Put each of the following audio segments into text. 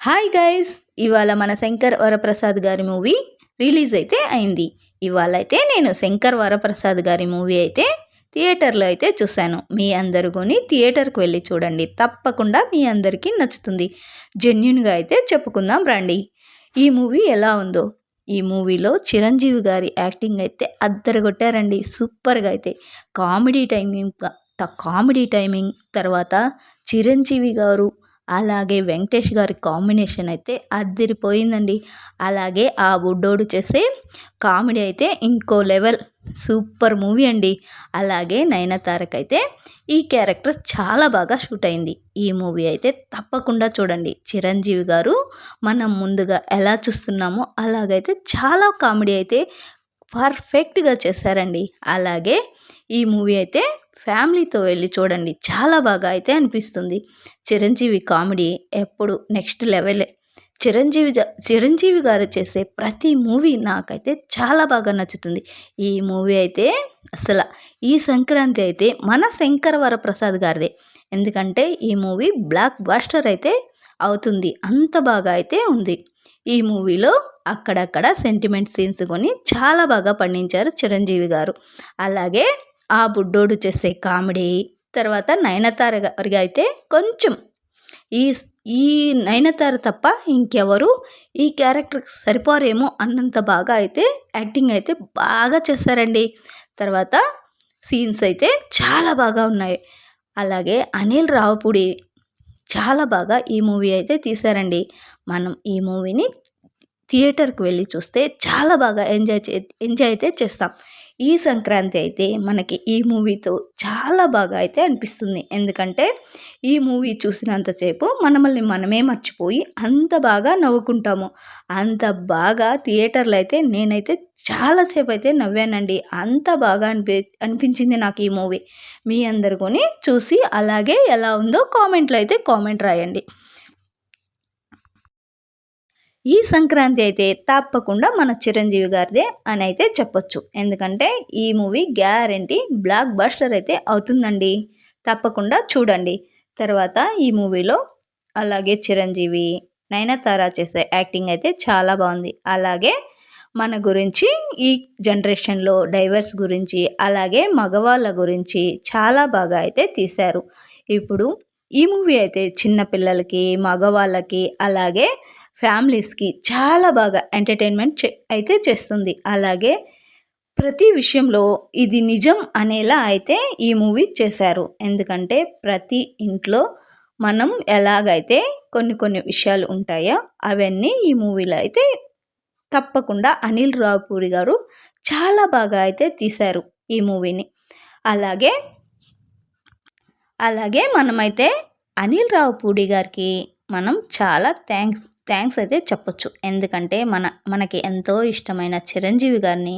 Hi guys ఇవాళ మన శంకర్ వరప్రసాద్ గారి మూవీ రిలీజ్ అయితే అయింది. ఇవాళ అయితే నేను శంకర్ వరప్రసాద్ గారి మూవీ అయితే థియేటర్లో అయితే చూశాను. మీ అందరు కొని థియేటర్కి వెళ్ళి చూడండి. తప్పకుండా మీ అందరికీ నచ్చుతుంది. జెన్యున్గా అయితే చెప్పుకుందాం రండి. ఈ మూవీ ఎలా ఉందో? ఈ మూవీలో చిరంజీవి గారి యాక్టింగ్ అయితే అద్దరగొట్టారండి. సూపర్గా అయితే. కామెడీ టైమింగ్ కామెడీ టైమింగ్ తర్వాత చిరంజీవి గారు అలాగే వెంకటేష్ గారి కాంబినేషన్ అయితే అదిరిపోయిందండి అలాగే ఆ బుడ్డోడు చేసే కామెడీ అయితే ఇంకో లెవెల్. సూపర్ మూవీ అండి. అలాగే నయనతారక్ అయితే ఈ క్యారెక్టర్ చాలా బాగా షూట్ అయింది. ఈ మూవీ అయితే తప్పకుండా చూడండి. చిరంజీవి గారు మనం ముందుగా ఎలా చూస్తున్నామో అలాగైతే చాలా కామెడీ అయితే పర్ఫెక్ట్గా చేశారండి. అలాగే ఈ మూవీ అయితే ఫ్యామిలీతో వెళ్ళి చూడండి. చాలా బాగా అయితే అనిపిస్తుంది. చిరంజీవి కామెడీ ఎప్పుడు నెక్స్ట్ లెవెలే. చిరంజీవి చిరంజీవి గారు చేసే ప్రతి మూవీ నాకైతే చాలా బాగా నచ్చుతుంది. ఈ మూవీ అయితే అసలు ఈ సంక్రాంతి అయితే మన శంకర వరప్రసాద్ గారిదే. ఎందుకంటే ఈ మూవీ బ్లాక్ బాస్టర్ అయితే అవుతుంది. అంత బాగా అయితే ఉంది. ఈ మూవీలో అక్కడక్కడ సెంటిమెంట్ సీన్స్ కొని చాలా బాగా పండించారు చిరంజీవి గారు. అలాగే ఆ బుడ్డోడు చేసే కామెడీ తర్వాత నయనతార గారికి అయితే కొంచెం ఈ ఈ నయనతార తప్ప ఇంకెవరు ఈ క్యారెక్టర్కి సరిపోరేమో అన్నంత బాగా అయితే యాక్టింగ్ అయితే బాగా చేశారండి. తర్వాత సీన్స్ అయితే చాలా బాగా ఉన్నాయి. అలాగే అనిల్ రావుపూడి చాలా బాగా ఈ మూవీ అయితే తీశారండి. మనం ఈ మూవీని థియేటర్కి వెళ్ళి చూస్తే చాలా బాగా ఎంజాయ్ చే ఎంజాయ్ అయితే చేస్తాం. ఈ సంక్రాంతి అయితే మనకి ఈ మూవీతో చాలా బాగా అయితే అనిపిస్తుంది. ఎందుకంటే ఈ మూవీ చూసినంతసేపు మనమల్ని మనమే మర్చిపోయి అంత బాగా నవ్వుకుంటాము. అంత బాగా థియేటర్లో అయితే నేనైతే చాలాసేపు అయితే నవ్వానండి. అంత బాగా అనిపి అనిపించింది నాకు ఈ మూవీ. మీ అందరు కొని చూసి అలాగే ఎలా ఉందో కామెంట్లో అయితే కామెంట్ రాయండి. ఈ సంక్రాంతి అయితే తప్పకుండా మన చిరంజీవి గారిదే అని అయితే చెప్పొచ్చు. ఎందుకంటే ఈ మూవీ గ్యారంటీ బ్లాక్ బస్టర్ అయితే అవుతుందండి. తప్పకుండా చూడండి. తర్వాత ఈ మూవీలో అలాగే చిరంజీవి నయనతార చేసే యాక్టింగ్ అయితే చాలా బాగుంది. అలాగే మన గురించి ఈ జనరేషన్లో డైవర్స్ గురించి అలాగే మగవాళ్ళ గురించి చాలా బాగా అయితే తీశారు. ఇప్పుడు ఈ మూవీ అయితే చిన్నపిల్లలకి మగవాళ్ళకి అలాగే ఫ్యామిలీస్కి చాలా బాగా ఎంటర్టైన్మెంట్ అయితే చేస్తుంది. అలాగే ప్రతి విషయంలో ఇది నిజం అనేలా అయితే ఈ మూవీ చేశారు. ఎందుకంటే ప్రతి ఇంట్లో మనం ఎలాగైతే కొన్ని కొన్ని విషయాలు ఉంటాయో అవన్నీ ఈ మూవీలో అయితే తప్పకుండా అనిల్ రావుపూరి గారు చాలా బాగా అయితే తీశారు ఈ మూవీని. అలాగే అలాగే మనమైతే అనిల్ రావుపూడి గారికి మనం చాలా థ్యాంక్స్ థ్యాంక్స్ అయితే చెప్పొచ్చు. ఎందుకంటే మన మనకి ఎంతో ఇష్టమైన చిరంజీవి గారిని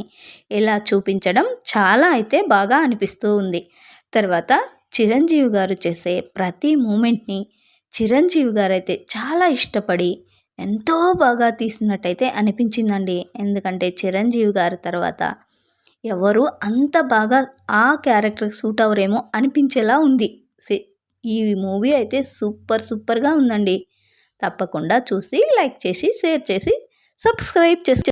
ఇలా చూపించడం చాలా అయితే బాగా అనిపిస్తూ ఉంది. తర్వాత చిరంజీవి గారు చేసే ప్రతి మూమెంట్ని చిరంజీవి గారు అయితే చాలా ఇష్టపడి ఎంతో బాగా తీసినట్టయితే అనిపించిందండి. ఎందుకంటే చిరంజీవి గారి తర్వాత ఎవరు అంత బాగా ఆ క్యారెక్టర్కి సూట్ అవరేమో అనిపించేలా ఉంది. ఈ మూవీ అయితే సూపర్ సూపర్గా ఉందండి. తప్పకుండా చూసి లైక్ చేసి షేర్ చేసి సబ్స్క్రైబ్ చేసి